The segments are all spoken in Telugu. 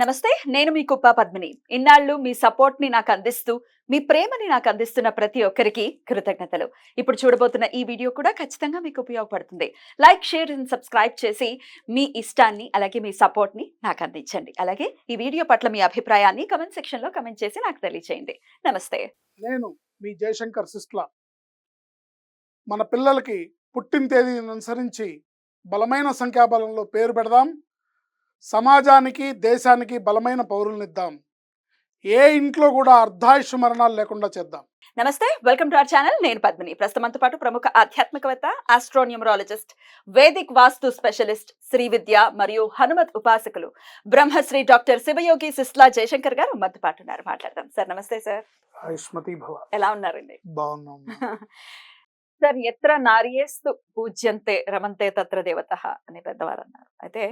నమస్తే నేను మీ కుప్ప పద్మిని. ఇన్నాళ్ళు మీ సపోర్ట్ని నాకు అందిస్తూ మీ ప్రేమని నాకు అందిస్తున్న ప్రతి ఒక్కరికి కృతజ్ఞతలు. ఇప్పుడు చూడబోతున్న ఈ వీడియో కూడా ఖచ్చితంగా మీకు ఉపయోగపడుతుంది. లైక్ షేర్ అండ్ సబ్స్క్రైబ్ చేసి మీ ఇష్టాన్ని అలాగే మీ సపోర్ట్ని నాకు అందించండి. అలాగే ఈ వీడియో పట్ల మీ అభిప్రాయాన్ని కమెంట్ సెక్షన్లో కమెంట్ చేసి నాకు తెలియజేయండి నమస్తే. నేను మీ జయశంకర్ సిస్ట్లా. మన పిల్లలకి పుట్టిన తేదీని అనుసరించి బలమైన సంఖ్యాబలంలో పేరు పెడదాం. సమాజానికి దేశానికి బలమైన పౌరులనిద్దాం. ఏ ఇంట్లో కూడా అర్ధాయుష్ మరణాలు లేకుండా చేద్దాం. నమస్తే వెల్కమ్ టు అవర్ ఛానల్. నేను పద్మిని. ప్రస్తుతంతో పాటు ప్రముఖ ఆధ్యాత్మికవేత్త astronumerologist Vedic vastu specialist Shri Vidya మరియు హనుమత్ ఉపాసకులు బ్రహ్మశ్రీ డాక్టర్ శివయోగి సిస్లా జయశంకర్ గారు మనతో పాటు ఉన్నారు. మాట్లాడదాం. సార్ నమస్తే సార్. ఆయుష్మతి భవ. ఎలా ఉన్నారండి? బాగున్నాం. సార్ ఎత్ర నార్యేస్తు పూజ్యంతే రమంతే తత్ర దేవత అని పెద్దవారు అన్నారు అయితే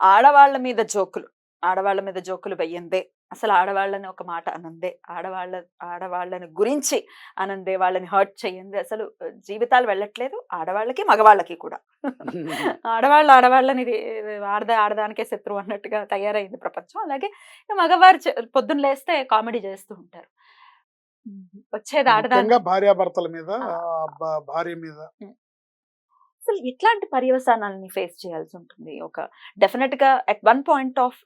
ఆడవాళ్ళ మీద జోకులు. ఆడవాళ్ళ మీద జోకులు వెయ్యందే. అసలు ఆడవాళ్ళని ఒక మాట అనందే. ఆడవాళ్ళ ఆడవాళ్ళని గురించి అనందే. వాళ్ళని హర్ట్ చేయందే అసలు జీవితాలు వెళ్ళట్లేదు. ఆడవాళ్ళకి మగవాళ్ళకి కూడా. ఆడవాళ్ళు ఆడవాళ్ళని ఆడదా ఆడదానికే శత్రువు అన్నట్టుగా తయారైంది ప్రపంచం. అలాగే మగవారు పొద్దున్న లేస్తే కామెడీ చేస్తూ ఉంటారు. వచ్చేది ఆడదాని భార్యాభర్తల మీద భార్య మీద. అసలు ఇట్లాంటి పర్యవసానాలని ఫేస్ చేయాల్సి ఉంటుంది. ఒక డెఫినెట్గా at one point of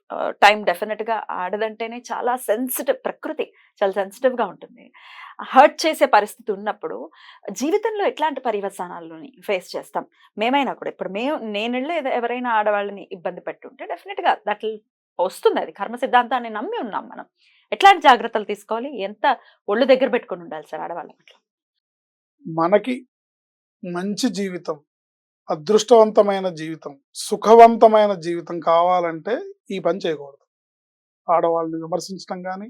time డెఫినెట్గా ఆడదంటేనే చాలా సెన్సిటివ్ ప్రకృతి చాలా సెన్సిటివ్గా ఉంటుంది. హర్ట్ చేసే పరిస్థితి ఉన్నప్పుడు జీవితంలో ఎట్లాంటి పర్యవసానాలని ఫేస్ చేస్తాం? మేమైనా కూడా ఇప్పుడు మేము నేను ఎవరైనా ఆడవాళ్ళని ఇబ్బంది పెట్టుంటే డెఫినెట్గా దట్ వస్తుంది అది. కర్మ సిద్ధాంతాన్ని నమ్మి ఉన్నాం మనం. ఎట్లాంటి జాగ్రత్తలు తీసుకోవాలి? ఎంత ఒళ్ళు దగ్గర పెట్టుకొని ఉండాలి సార్ ఆడవాళ్ళ మనకి మంచి జీవితం అదృష్టవంతమైన జీవితం సుఖవంతమైన జీవితం కావాలంటే ఈ పని చేయకూడదు. ఆడవాళ్ళని విమర్శించడం కానీ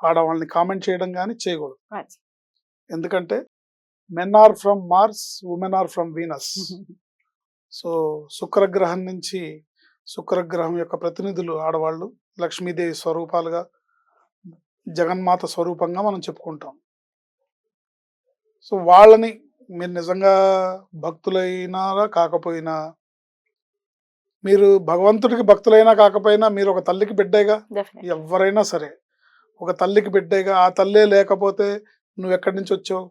ఆడవాళ్ళని కామెంట్ చేయడం కానీ చేయకూడదు. ఎందుకంటే men are from Mars women are from Venus so శుక్రగ్రహం నుంచి శుక్రగ్రహం యొక్క ప్రతినిధులు ఆడవాళ్ళు లక్ష్మీదేవి స్వరూపాలుగా జగన్మాత స్వరూపంగా మనం చెప్పుకుంటాం. సో వాళ్ళని మీరు నిజంగా భక్తులైనా కాకపోయినా? మీరు భగవంతుడికి భక్తులైనా కాకపోయినా మీరు ఒక తల్లికి బిడ్డేగా? ఎవరైనా సరే. ఒక తల్లికి బిడ్డేగా. ఆ తల్లే లేకపోతే నువ్వు ఎక్కడి నుంచి వచ్చావు?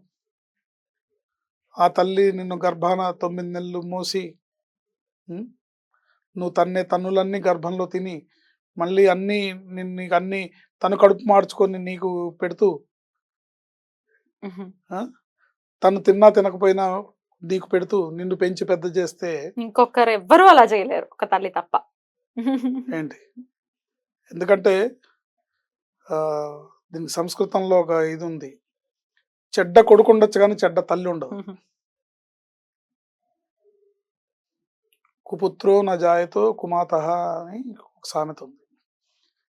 ఆ తల్లి నిన్ను గర్భాన తొమ్మిది నెలలు మోసి? నువ్వు తన్నే తన్నులన్నీ గర్భంలో తిని మళ్ళీ అన్నీ నిన్ను నీకు అన్నీ తను కడుపు మార్చుకొని నీకు పెడుతూ తను తిన్నా తినకపోయినా నీకు పెడుతూ నిన్ను పెంచి పెద్ద చేస్తే ఇంకొకరు ఎవ్వరూ అలా చేయలేరు ఒక తల్లి తప్ప. ఏంటి? ఎందుకంటే దీనికి సంస్కృతంలో ఒక ఇది ఉంది. చెడ్డ కొడుకు ఉండొచ్చు కానీ చెడ్డ తల్లి ఉండదు. కుపుత్రో నా జాయతో కుమాత అని ఒక సామెత ఉంది.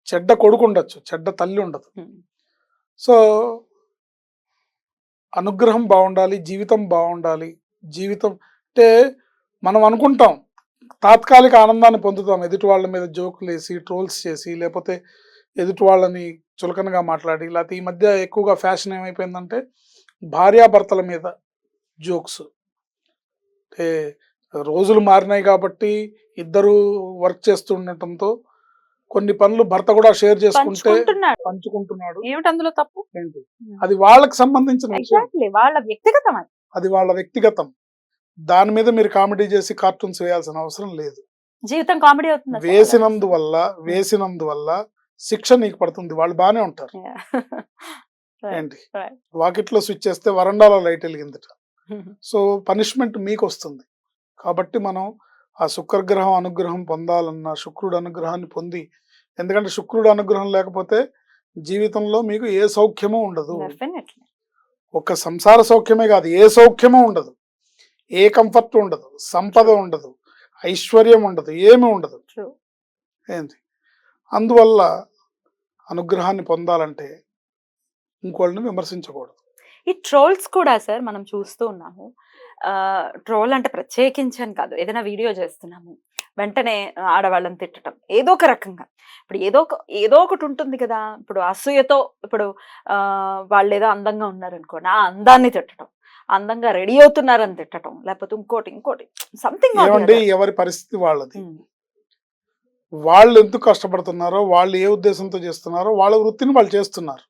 చెడ్డ కొడుకు ఉండొచ్చు చెడ్డ తల్లి ఉండదు. సో అనుగ్రహం బాగుండాలి జీవితం బాగుండాలి. జీవితం అంటే మనం అనుకుంటాం తాత్కాలిక ఆనందాన్ని పొందుతాం. ఎదుటి వాళ్ళ మీద జోకులు వేసి ట్రోల్స్ చేసి లేకపోతే ఎదుటి వాళ్ళని చులకనగా మాట్లాడి లేకపోతే ఈ మధ్య ఎక్కువగా ఫ్యాషన్ ఏమైపోయిందంటే భార్యాభర్తల మీద జోక్స్. అంటే రోజులు మారినాయి కాబట్టి ఇద్దరు వర్క్ చేస్తుండటంతో కొన్ని పనులు భర్త కూడా షేర్ చేసుకుంటే పంచుకుంటున్నాడు. ఏమిటి అందులో తప్పు? ఏంటి? అది వాళ్ళకి సంబంధించిన వాళ్ళ వ్యక్తిగతం అది. వాళ్ళ వ్యక్తిగతం. దాని మీద మీరు కామెడీ చేసి కార్టూన్స్ వేయాల్సిన అవసరం లేదు. జీవితం కామెడీ అవుతుంది. వేసినందువల్ల వేసినందువల్ల శిక్ష నీకు పడుతుంది. వాళ్ళు బానే ఉంటారు. ఏంటి. వాకిట్లో స్విచ్ చేస్తే వరండాలో లైట్ వెలిగిందట. సో పనిష్మెంట్ మీకు వస్తుంది కాబట్టి మనం ఆ శుక్రగ్రహం అనుగ్రహం పొందాలన్న శుక్రుడు అనుగ్రహాన్ని పొంది ఎందుకంటే శుక్రుడు అనుగ్రహం లేకపోతే జీవితంలో మీకు ఏ సౌఖ్యమూ ఉండదు. ఒక సంసార సౌఖ్యమే కాదు ఏ సౌఖ్యము ఉండదు. ఏ కంఫర్ట్ ఉండదు సంపద ఉండదు ఐశ్వర్యం ఉండదు ఏమీ ఉండదు. ఏంటి అందువల్ల అనుగ్రహాన్ని పొందాలంటే ఇంకోళ్ళని విమర్శించకూడదు. ఈ ట్రోల్స్ కూడా సార్ మనం చూస్తూ ఉన్నాము. ట్రోల్ అంటే ప్రత్యేకించని కాదు. ఏదైనా వీడియో చేస్తున్నాము వెంటనే ఆడవాళ్ళని తిట్టడం ఏదో ఒక రకంగా. ఇప్పుడు ఏదో ఒక ఏదో ఒకటి ఉంటుంది కదా. ఇప్పుడు అసూయతో ఇప్పుడు వాళ్ళు ఏదో అందంగా ఉన్నారనుకోండి ఆ అందాన్ని తిట్టడం అందంగా రెడీ అవుతున్నారని తిట్టడం లేకపోతే ఇంకోటి ఇంకోటి సంథింగ్ ఎవరి పరిస్థితి వాళ్ళది? వాళ్ళు ఎందుకు కష్టపడుతున్నారో వాళ్ళు ఏ ఉద్దేశంతో చేస్తున్నారో వాళ్ళ వృత్తిని వాళ్ళు చేస్తున్నారు.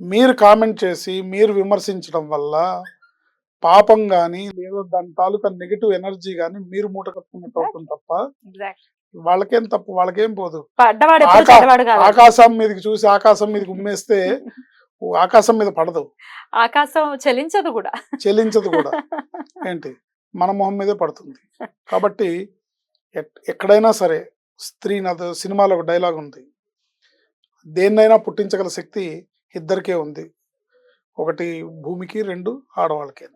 మీరు కామెంట్ చేసి మీరు విమర్శించడం వల్ల పాపం కానీ లేదా దాని తాలూకా నెగిటివ్ ఎనర్జీ కానీ మీరు మూట కట్టుకున్నట్టు అవుతుంది తప్ప వాళ్ళకేం తప్పు వాళ్ళకేం పోదు. ఆకాశం మీదకి చూసి ఆకాశం మీదకి ఉమ్మేస్తే ఆకాశం మీద పడదు. ఆకాశం చలించదు కూడా. చెల్లించదు కూడా. ఏంటి? మన మొహం మీదే పడుతుంది. కాబట్టి ఎక్- ఎక్కడైనా సరే స్త్రీ నాది సినిమాలో ఒక డైలాగ్ ఉంది. దేన్నైనా పుట్టించగల శక్తి ఇద్దరికే ఉంది. ఒకటి భూమికి రెండు ఆడవాళ్ళకే.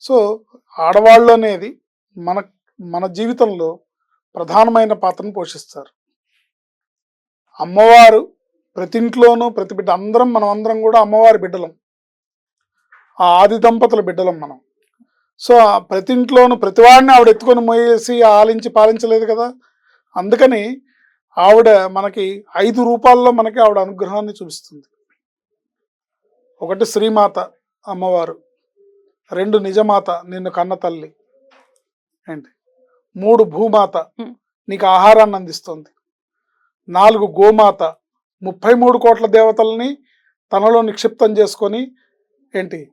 సో ఆడవాళ్ళు అనేది మన మన జీవితంలో ప్రధానమైన పాత్రను పోషిస్తారు. అమ్మవారు ప్రతి ఇంట్లోనూ ప్రతి బిడ్డ అందరం మనం అందరం కూడా అమ్మవారి బిడ్డలం. ఆ ఆది దంపతుల బిడ్డలం మనం. సో ఆ ప్రతి ఇంట్లోనూ ప్రతివాడిని ఆవిడ ఎత్తుకొని మోయేసి ఆలించి పాలించలేదు కదా? అందుకని ఆవిడ మనకి ఐదు రూపాల్లో మనకి ఆవిడ అనుగ్రహాన్ని చూపిస్తుంది. ఒకటి శ్రీమాత అమ్మవారు. రెండు నిజమాత నిన్ను కన్న తల్లి. ఏంటి? మూడు భూమాత. నీకు ఆహారాన్ని అందిస్తుంది. నాలుగు గోమాత ముప్పై మూడు కోట్ల దేవతల్ని తనలో నిక్షిప్తం చేసుకొని ఏంటి?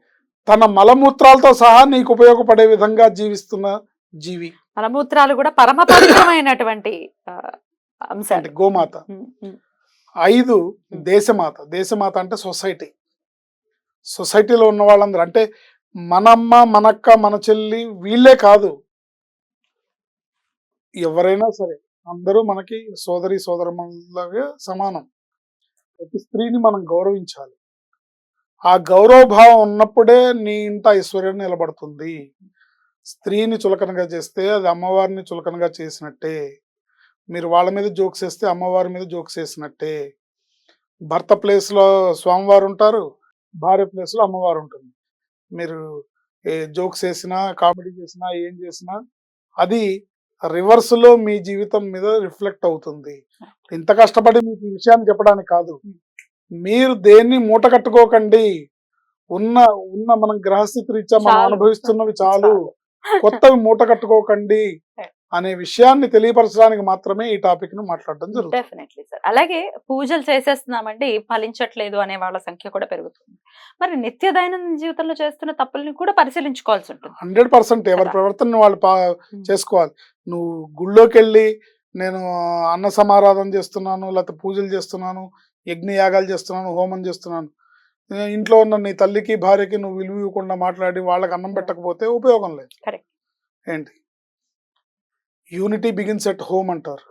తన మలమూత్రాలతో సహా నీకు ఉపయోగపడే విధంగా జీవిస్తున్న జీవి. మలమూత్రాలు కూడా పరమ పవిత్రమైనటువంటి అంశాలు. గోమాత. ఐదు దేశమాత. దేశమాత అంటే సొసైటీ. సొసైటీలో ఉన్న వాళ్ళందరూ అంటే మనమ్మ మనక్క మన చెల్లి వీళ్ళే కాదు. ఎవరైనా సరే అందరూ మనకి సోదరి సోదరమ్మలాగా సమానం. ప్రతి స్త్రీని మనం గౌరవించాలి. ఆ గౌరవ భావం ఉన్నప్పుడే నీ ఇంట ఐశ్వర్యం నిలబడుతుంది. స్త్రీని చులకనగా చేస్తే అది అమ్మవారిని చులకనగా చేసినట్టే. మీరు వాళ్ళ మీద జోక్స్ వేస్తే అమ్మవారి మీద జోక్స్ వేసినట్టే. భర్త ప్లేస్లో స్వామివారు ఉంటారు భార్య ప్లేస్లో అమ్మవారు ఉంటుంది. మీరు ఏ జోక్స్ వేసినా కామెడీ చేసినా ఏం చేసినా అది రివర్స్లో మీ జీవితం మీద రిఫ్లెక్ట్ అవుతుంది. ఇంత కష్టపడి మీకు ఈ విషయాన్ని చెప్పడానికి కాదు. మీరు దేన్ని మూట కట్టుకోకండి. ఉన్న ఉన్న మనం గ్రహస్థితి రీత్యా మనం. అనుభవిస్తున్నవి చాలు. కొత్తవి మూట కట్టుకోకండి. అనే విషయాన్ని తెలియపరచడానికి మాత్రమే ఈ టాపిక్ను మాట్లాడడం జరుగుతుంది. డెఫినెట్లీ సార్ అలాగే పూజలు చేసేస్తున్నామంటే ఫలించట్లేదు అనే వాళ్ళ సంఖ్య కూడా పెరుగుతుంది. మరి నిత్య దైనందిన జీవితంలో చేస్తున్న తప్పుల్ని కూడా పరిశీలించుకోవాల్సి ఉంటుంది. హండ్రెడ్ పర్సెంట్ ఎవరి. ప్రవర్తన వాళ్ళు చేసుకోవాలి. నువ్వు గుళ్ళోకి వెళ్ళి నేను అన్న సమారాధన చేస్తున్నాను లేకపోతే పూజలు చేస్తున్నాను యజ్ఞ యాగాలు చేస్తున్నాను హోమం చేస్తున్నాను. ఇంట్లో ఉన్న నీ తల్లికి భార్యకి నువ్వు విలువ ఇవ్వకుండా మాట్లాడి వాళ్ళకి అన్నం పెట్టకపోతే ఉపయోగం లేదు. ఏంటి? యూనిటీ బిగిన్స్ ఎట్ హోమ్ అంటారు.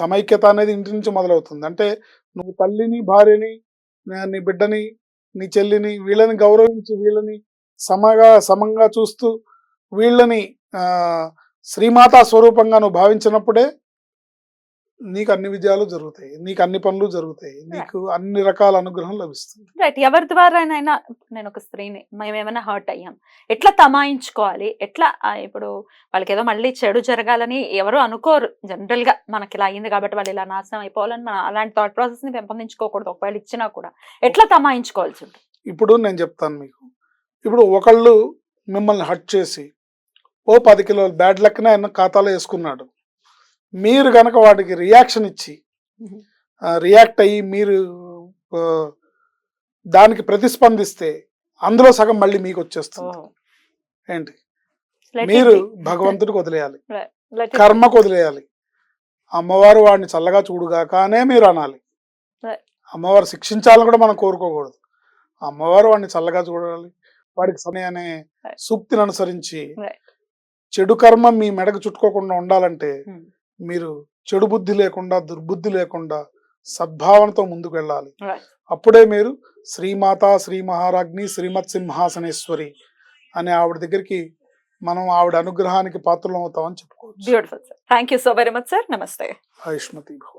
సమైక్యత అనేది ఇంటి నుంచి మొదలవుతుంది. అంటే నువ్వు తల్లిని భార్యని నీ బిడ్డని నీ చెల్లిని వీళ్ళని గౌరవించి వీళ్ళని సమగా సమంగా చూస్తూ వీళ్ళని శ్రీమాతా స్వరూపంగా నువ్వు భావించినప్పుడే నీకు అన్ని విజయాలు జరుగుతాయి నీకు అన్ని పనులు జరుగుతాయి నీకు అన్ని రకాల అనుగ్రహం లభిస్తుంది. రైట్ ఎవరి ద్వారానైనా నేను ఒక స్త్రీని మేము ఏమైనా హర్ట్ అయ్యాం ఎట్లా తమాయించుకోవాలి ఎట్లా ఇప్పుడు వాళ్ళకి ఏదో మళ్ళీ చెడు జరగాలని ఎవరు అనుకోరు. జనరల్గా మనకి ఇలా అయింది కాబట్టి వాళ్ళు ఇలా నాశనం అయిపోవాలని మనం అలాంటి థాట్ ప్రాసెస్ని పెంపొందించుకోకూడదు ఒకవేళ ఇచ్చినా కూడా. ఎట్లా తమాయించుకోవాల్సి ఉంటుంది? ఇప్పుడు నేను చెప్తాను మీకు. ఇప్పుడు ఒకళ్ళు మిమ్మల్ని హట్ చేసి ఓ పది కిలోల బ్యాడ్ లెక్కనే ఆయన ఖాతాలో వేసుకున్నాడు. మీరు కనుక వాటికి రియాక్షన్ ఇచ్చి. రియాక్ట్ అయ్యి మీరు దానికి ప్రతిస్పందిస్తే అందులో సగం మళ్ళీ మీకు వచ్చేస్తుంది ఏంటి మీరు. భగవంతుడికి వదిలేయాలి కర్మకు వదిలేయాలి అమ్మవారు వాడిని చల్లగా చూడుగాకనే మీరు అనాలి. అమ్మవారు శిక్షించాలని కూడా మనం కోరుకోకూడదు అమ్మవారు వాడిని చల్లగా చూడాలి వాడికి Right. సూక్తిని అనుసరించి. చెడు కర్మ మీ మెడకు చుట్టుకోకుండా ఉండాలంటే. మీరు చెడు బుద్ధి లేకుండా దుర్బుద్ధి లేకుండా సద్భావనతో ముందుకు వెళ్ళాలి. అప్పుడే మీరు శ్రీమాత శ్రీ మహారాజ్ని శ్రీమత్ సింహాసనేశ్వరి అనే ఆవిడ దగ్గరికి మనం ఆవిడ అనుగ్రహానికి పాత్రలు అవుతామని చెప్పుకోవచ్చు. Beautiful sir thank you so very much sir నమస్తే ఆయుష్మతి భవ.